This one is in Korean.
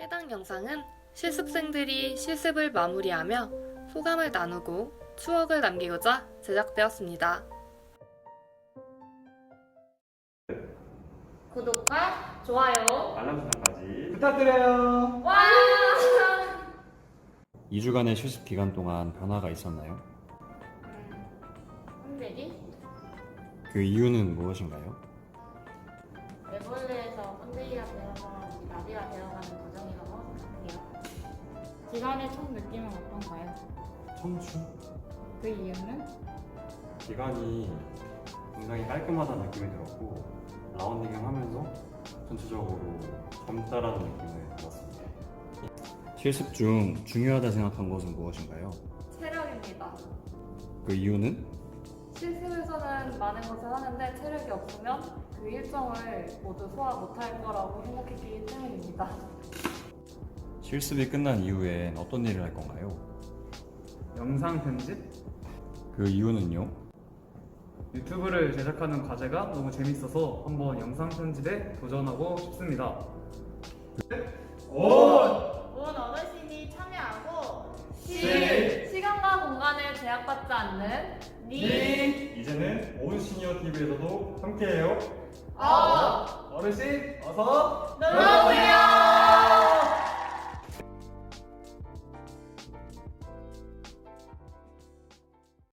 해당 영상은 실습생들이 실습을 마무리하며 소감을 나누고 추억을 남기고자 제작되었습니다. 구독과 좋아요 알람 설정까지 부탁드려요. 와! 2주간의 실습 기간 동안 변화가 있었나요? 흔들기? 그 이유는 무엇인가요? 애벌레에서 흔들기가 되어서 나 비가 되어가는 과정이라고 생각해요. 기간의 총 느낌은 어떤가요? 청춘? 그 이유는? 기간이 굉장히 깔끔하다는 느낌이 들었고 라운딩을 하면서 전체적으로 젊다라는 느낌을 받았습니다. 실습 중 중요하다 생각한 것은 무엇인가요? 체력입니다. 그 이유는 실습에서는 많은 것을 하는데 체력이 없으면 그 일정을 모두 소화 못할 거라고 생각했기 때문입니다. 실습이 끝난 이후엔 어떤 일을 할 건가요? 영상 편집? 그 이유는요? 유튜브를 제작하는 과제가 너무 재밌어서 한번 영상 편집에 도전하고 싶습니다. 제약받지 않는 이제는 온 시니어 TV에서도 함께해요. 어 어르신 어서 놀러오세요!